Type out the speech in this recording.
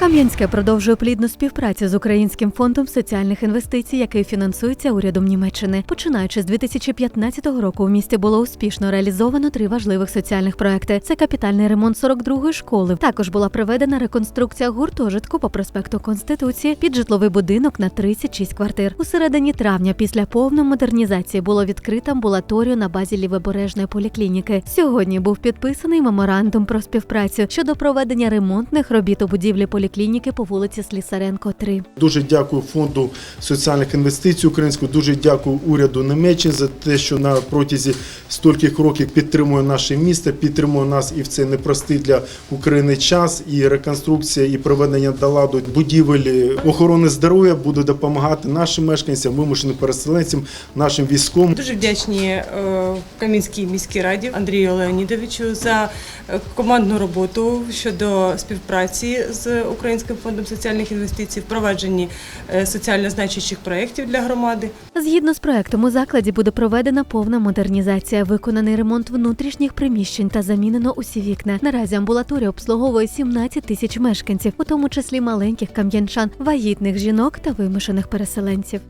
Кам'янське продовжує плідну співпрацю з Українським фондом соціальних інвестицій, який фінансується урядом Німеччини. Починаючи з 2015 року, у місті було успішно реалізовано три важливих соціальних проекти: це капітальний ремонт 42-ї школи. Також була проведена реконструкція гуртожитку по проспекту Конституції під житловий будинок на 36 квартир. У середині травня, після повної модернізації, було відкрито амбулаторію на базі лівобережної поліклініки. Сьогодні був підписаний меморандум про співпрацю щодо проведення ремонтних робіт у будівлі поліклініки по вулиці Слісаренко, 3. Дуже дякую фонду соціальних інвестицій українського. Дуже дякую уряду Німеччини за те, що на протязі стількох років підтримує наше місто, підтримує нас і в цей непростий для України час. І реконструкція, і проведення до ладу будівель охорони здоров'я буде допомагати нашим мешканцям, вимушеним переселенцям, нашим військовим. Дуже вдячні е, Кам'янській міській раді Андрію Леонідовичу за е, командну роботу щодо співпраці з Українським фондом соціальних інвестицій, впровадженні е, соціально значущих проєктів для громади. Згідно з проектом, у закладі буде проведена повна модернізація, виконаний ремонт внутрішніх приміщень та замінено усі вікна. Наразі амбулаторія обслуговує 17 тисяч мешканців, у тому числі маленьких кам'янчан, вагітних жінок та вимушених переселенців.